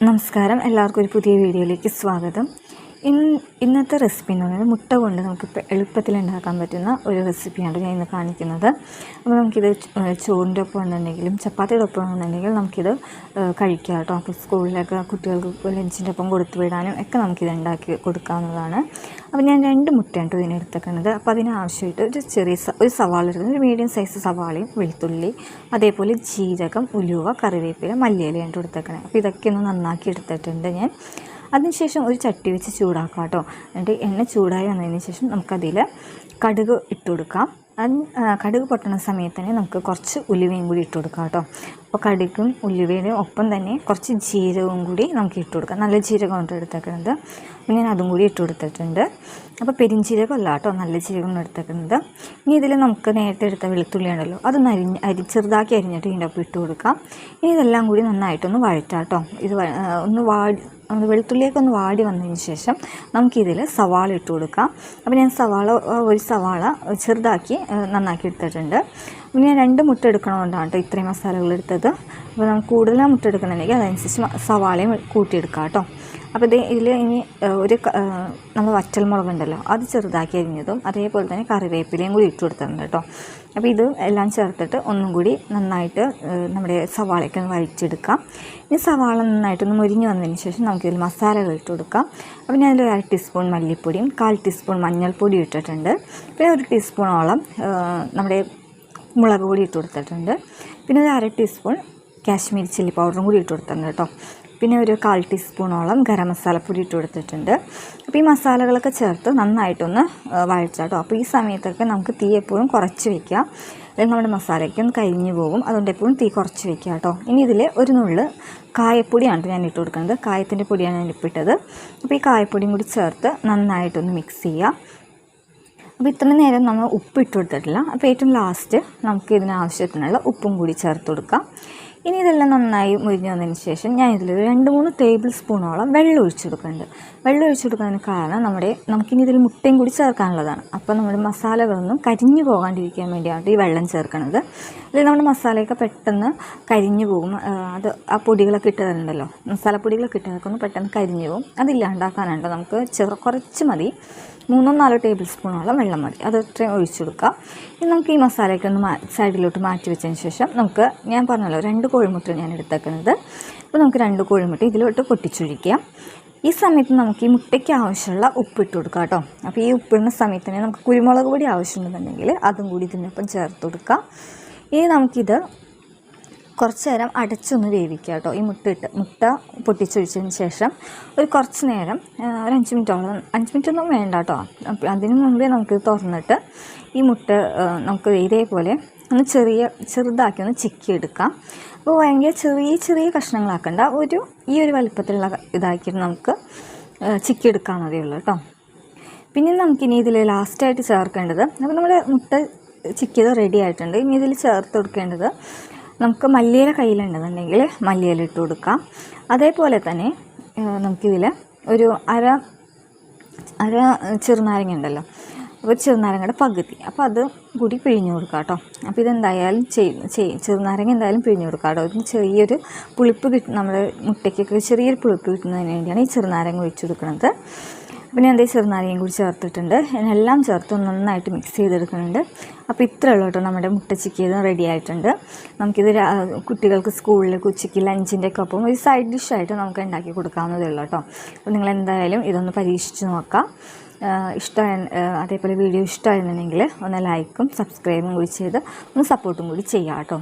നമസ്കാരം. എല്ലാവർക്കും ഒരു പുതിയ വീഡിയോയിലേക്ക് സ്വാഗതം. ഇന്നത്തെ റെസിപ്പി എന്ന് പറയുന്നത് മുട്ട കൊണ്ട് നമുക്ക് എളുപ്പത്തിൽ ഉണ്ടാക്കാൻ പറ്റുന്ന ഒരു റെസിപ്പിയാണ് ഞാൻ ഇന്ന് കാണിക്കുന്നത്. അപ്പോൾ നമുക്കിത് ചോറിന്റെ ഒപ്പം ഉണ്ടെങ്കിലും ചപ്പാത്തിയുടെ ഒപ്പം ഉണ്ടെങ്കിൽ നമുക്കിത് കഴിക്കാം കേട്ടോ. അപ്പോൾ സ്കൂളിലൊക്കെ കുട്ടികൾക്ക് ലഞ്ചിന്റെ ഒപ്പം കൊടുത്തു വിടാനും ഒക്കെ നമുക്കിത് ഉണ്ടാക്കി കൊടുക്കാവുന്നതാണ്. അപ്പോൾ ഞാൻ രണ്ട് മുട്ടയാണ് കേട്ടോ ഇതിനെടുത്തേക്കുന്നത് അപ്പോൾ അതിനാവശ്യമായിട്ട് ഒരു ചെറിയ ഒരു സവാള എടുക്കുന്നത് ഒരു മീഡിയം സൈസ് സവാളയും വെളുത്തുള്ളി അതേപോലെ ജീരകം ഉലുവ കറിവേപ്പില മല്ലിയിലയാണ് എടുത്തേക്കണേ. അപ്പോൾ ഇതൊക്കെ ഒന്ന് നന്നാക്കി എടുത്തിട്ടുണ്ട് ഞാൻ. അതിനുശേഷം ഒരു ചട്ടി വെച്ച് ചൂടാക്കാം കേട്ടോ. എന്നിട്ട് എണ്ണ ചൂടായി വന്നതിന് ശേഷം നമുക്കതിൽ കടുക് ഇട്ട് കൊടുക്കാം. അത് കടുക് പൊട്ടുന്ന സമയത്ത് തന്നെ നമുക്ക് കുറച്ച് ഉലുവയും കൂടി ഇട്ട് കൊടുക്കാം കേട്ടോ. അപ്പോൾ കടുകും ഉലുവയുടെയും ഒപ്പം തന്നെ കുറച്ച് ജീരകവും കൂടി നമുക്ക് ഇട്ട് കൊടുക്കാം. നല്ല ജീരകം കൊണ്ട് എടുത്തേക്കുന്നത് അപ്പോൾ ഞാൻ അതും കൂടി ഇട്ട് കൊടുത്തിട്ടുണ്ട്. അപ്പോൾ പെരിഞ്ചീരകം അല്ല കേട്ടോ നല്ല ജീരകം എടുത്തേക്കുന്നത് ഇനി ഇതിൽ നമുക്ക് നേരത്തെ എടുത്ത വെളുത്തുള്ളി ഉണ്ടല്ലോ അതൊന്ന് അരിഞ്ഞ് അരി ചെറുതാക്കി അരിഞ്ഞിട്ട് ഇതിന്റെ ഒപ്പം ഇട്ട് കൊടുക്കാം. ഇനി ഇതെല്ലാം കൂടി നന്നായിട്ടൊന്ന് വഴറ്റാം കേട്ടോ. ഇത് ഒന്ന് വാടി വെളുത്തുള്ളിയൊക്കെ ഒന്ന് വാടി വന്നതിന് ശേഷം നമുക്കിതിൽ സവാള ഇട്ട് കൊടുക്കാം. അപ്പോൾ ഞാൻ സവാള ഒരു സവാള ചെറുതാക്കി നന്നാക്കി എടുത്തിട്ടുണ്ട്. പിന്നെ ഞാൻ രണ്ട് മുട്ട എടുക്കണതുകൊണ്ടാണ് കേട്ടോ ഇത്രയും മസാലകൾ എടുത്തത്. അപ്പോൾ നമുക്ക് കൂടുതലാണ് മുട്ട എടുക്കണമെങ്കിൽ അതനുസരിച്ച് സവാളയും കൂട്ടിയെടുക്കാം കേട്ടോ അപ്പോൾ ഇത് ഇതിൽ ഇനി ഒരു നമ്മൾ വറ്റൽമുളക് ഉണ്ടല്ലോ അത് ചെറുതാക്കി അരിഞ്ഞതും അതേപോലെ തന്നെ കറിവേപ്പിലയും കൂടി ഇട്ട് കൊടുത്തിട്ടുണ്ട് കേട്ടോ. അപ്പോൾ ഇത് എല്ലാം ചേർത്തിട്ട് ഒന്നും കൂടി നന്നായിട്ട് നമ്മുടെ സവാളയൊക്കെ ഒന്ന് വഴിച്ചെടുക്കാം ഇനി സവാള നന്നായിട്ടൊന്ന് മുരിഞ്ഞ് വന്നതിന് ശേഷം നമുക്കിതിൽ മസാലകൾ ഇട്ട് കൊടുക്കാം. അപ്പോൾ ഞാൻ ഒരു അര ടീസ്പൂൺ മല്ലിപ്പൊടിയും കാൽ ടീസ്പൂൺ മഞ്ഞൾപ്പൊടി ഇട്ടിട്ടുണ്ട്. പിന്നെ ഒരു ടീസ്പൂണോളം നമ്മുടെ മുളക് പൊടി ഇട്ട് കൊടുത്തിട്ടുണ്ട്. പിന്നെ ഒരു അര ടീസ്പൂൺ കാശ്മീരി ചില്ലി പൗഡറും കൂടി ഇട്ട് കൊടുത്തിട്ടുണ്ട് കേട്ടോ. പിന്നെ ഒരു കാൽ ടീസ്പൂണോളം ഗരം മസാലപ്പൊടി ഇട്ട് കൊടുത്തിട്ടുണ്ട്. അപ്പോൾ ഈ മസാലകളൊക്കെ ചേർത്ത് നന്നായിട്ടൊന്ന് വഴച്ചാട്ടോ. അപ്പോൾ ഈ സമയത്തൊക്കെ നമുക്ക് തീ എപ്പോഴും കുറച്ച് വയ്ക്കാം അല്ലെങ്കിൽ നമ്മുടെ മസാലയ്ക്ക് ഒന്ന് കരിഞ്ഞു പോകും. അതുകൊണ്ട് എപ്പോഴും തീ കുറച്ച് വയ്ക്കുക കേട്ടോ ഇനി ഇതിൽ ഒരു നുള്ള് കായപ്പൊടിയാണ് ഞാൻ ഇട്ട് കൊടുക്കുന്നത്. കായത്തിന്റെ പൊടിയാണ് ഞാൻ ഇപ്പിട്ടത്. അപ്പോൾ ഈ കായപ്പൊടിയും കൂടി ചേർത്ത് നന്നായിട്ടൊന്ന് മിക്സ് ചെയ്യുക അപ്പോൾ ഇത്ര നേരം നമ്മൾ ഉപ്പ് ഇട്ട് കൊടുത്തിട്ടില്ല. അപ്പോൾ ഏറ്റവും ലാസ്റ്റ് നമുക്ക് ഇതിന് ആവശ്യത്തിനുള്ള ഉപ്പും കൂടി ചേർത്ത് കൊടുക്കാം. ഇനി ഇതെല്ലാം നന്നായി മുരിഞ്ഞു വന്നതിന് ശേഷം ഞാൻ ഇതിൽ രണ്ട് മൂന്ന് ടേബിൾ സ്പൂണോളം വെള്ളം ഒഴിച്ചു കൊടുക്കുന്നുണ്ട് വെള്ളം ഒഴിച്ചു കൊടുക്കുന്നതിന് കാരണം നമ്മുടെ നമുക്കിനി ഇതിൽ മുട്ടയും കൂടി ചേർക്കാനുള്ളതാണ്. അപ്പോൾ നമ്മുടെ മസാലകളൊന്നും കരിഞ്ഞു പോകാണ്ടിരിക്കാൻ വേണ്ടിയാണ് ഈ വെള്ളം ചേർക്കുന്നത്. ഇതിൽ നമ്മുടെ മസാലയൊക്കെ പെട്ടെന്ന് കരിഞ്ഞു പോകും. അത് ആ പൊടികളൊക്കെ ഇട്ടതുണ്ടല്ലോ മസാലപ്പൊടികളൊക്കെ ഇട്ടതൊക്കെ ഒന്ന് പെട്ടെന്ന് കരിഞ്ഞു പോകും. അതില്ലാണ്ടാക്കാനുണ്ട് നമുക്ക് ചെറു കുറച്ച് മതി. മൂന്നോ നാലോ ടേബിൾ സ്പൂണോളം വെള്ളം മതി. അത് ഇത്രയും ഒഴിച്ചു കൊടുക്കുക ഇനി നമുക്ക് ഈ മസാലയൊക്കെ ഒന്ന് സൈഡിലോട്ട് മാറ്റി വെച്ചതിന് ശേഷം നമുക്ക് ഞാൻ പറഞ്ഞല്ലോ രണ്ട് കോഴിമുട്ട ഞാൻ എടുത്തേക്കുന്നത് അപ്പോൾ നമുക്ക് രണ്ട് കോഴിമുട്ട ഇതിലോട്ട് പൊട്ടിച്ചൊഴിക്കാം. ഈ സമയത്ത് നമുക്ക് ഈ മുട്ടയ്ക്ക് ആവശ്യമുള്ള ഉപ്പ് ഇട്ട് കൊടുക്കാം കേട്ടോ. അപ്പോൾ ഈ ഉപ്പിടുന്ന സമയത്ത് തന്നെ നമുക്ക് കുരുമുളക് പൊടി ആവശ്യമുണ്ടെന്നുണ്ടെങ്കിൽ അതും കൂടി ഇതിനൊപ്പം ചേർത്ത് കൊടുക്കാം. ഇനി നമുക്കിത് കുറച്ച് നേരം അടച്ചൊന്ന് വേവിക്കുക കേട്ടോ. ഈ മുട്ട ഇട്ട് മുട്ട പൊട്ടിച്ചൊഴിച്ചതിന് ശേഷം ഒരു കുറച്ച് നേരം ഒരു അഞ്ച് മിനിറ്റോളം അഞ്ച് മിനിറ്റ് ഒന്നും വേണ്ട കേട്ടോ. അതിന് മുമ്പേ നമുക്ക് തുറന്നിട്ട് ഈ മുട്ട നമുക്ക് ഇതേപോലെ ഒന്ന് ചെറിയ ചെറുതാക്കി ഒന്ന് ചിക്കി എടുക്കാം അപ്പോൾ ഭയങ്കര ചെറിയ ചെറിയ കഷ്ണങ്ങളാക്കണ്ട. ഒരു ഈ ഒരു വലുപ്പത്തിലുള്ള ഇതാക്കിയിട്ട് നമുക്ക് ചിക്കി എടുക്കാൻ മതിയുള്ളൂ കേട്ടോ. പിന്നെ നമുക്കിനി ഇതിൽ ലാസ്റ്റായിട്ട് ചേർക്കേണ്ടത് അപ്പോൾ നമ്മുടെ മുട്ട ചിക്കിയത് റെഡി ആയിട്ടുണ്ട്. ഇനി ഇതിൽ ചേർത്ത് കൊടുക്കേണ്ടത് നമുക്ക് മല്ലിയില കയ്യിലുണ്ടെന്നുണ്ടെങ്കിൽ മല്ലിയില ഇട്ട് കൊടുക്കാം. അതേപോലെ തന്നെ നമുക്കിതിൽ ഒരു അര അര ചെറുനാരങ്ങ ഉണ്ടല്ലോ അപ്പോൾ ചെറുനാരങ്ങയുടെ പകുതി. അപ്പോൾ അത് കൂടി പിഴിഞ്ഞു കൊടുക്കാം കേട്ടോ. അപ്പോൾ ഇതെന്തായാലും ചെയ്യും ചെറുനാരങ്ങ എന്തായാലും പിഴിഞ്ഞു കൊടുക്കാം കേട്ടോ. ഇതിന് ചെറിയൊരു പുളിപ്പ് കിട്ടും നമ്മുടെ മുട്ടയ്ക്കൊക്കെ ചെറിയൊരു പുളിപ്പ് കിട്ടുന്നതിന് വേണ്ടിയാണ് ഈ ചെറുനാരങ്ങ ഒഴിച്ചു കൊടുക്കുന്നത്. അപ്പോൾ എന്തെങ്കിലും എന്തേ ചെറുനാരങ്ങയും കൂടി ചേർത്തിട്ടുണ്ട്. എല്ലാം ചേർത്ത് നന്നായിട്ട് മിക്സ് ചെയ്തെടുക്കുന്നുണ്ട്. അപ്പോൾ ഇത്രേ ഉള്ളൂ കേട്ടോ നമ്മുടെ മുട്ട ചിക്കിയത് റെഡി ആയിട്ടുണ്ട്. നമുക്കിത് കുട്ടികൾക്ക് സ്കൂളിൽ ഉച്ചയ്ക്ക് ലഞ്ചിന്റെ ഒക്കെ ഒപ്പം ഒരു സൈഡ് ഡിഷായിട്ട് നമുക്ക് ഉണ്ടാക്കി കൊടുക്കാവുന്നതേ ഉള്ളൂ കേട്ടോ. അപ്പോൾ നിങ്ങൾ എന്തായാലും ഇതൊന്ന് പരീക്ഷിച്ച് നോക്കാം. ഇഷ്ടമായ അതേപോലെ വീഡിയോ ഇഷ്ടമായിരുന്നുണ്ടെങ്കിൽ ഒന്ന് ലൈക്കും സബ്സ്ക്രൈബും കൂടി ചെയ്ത് ഒന്ന് സപ്പോർട്ടും കൂടി ചെയ്യാം കേട്ടോ.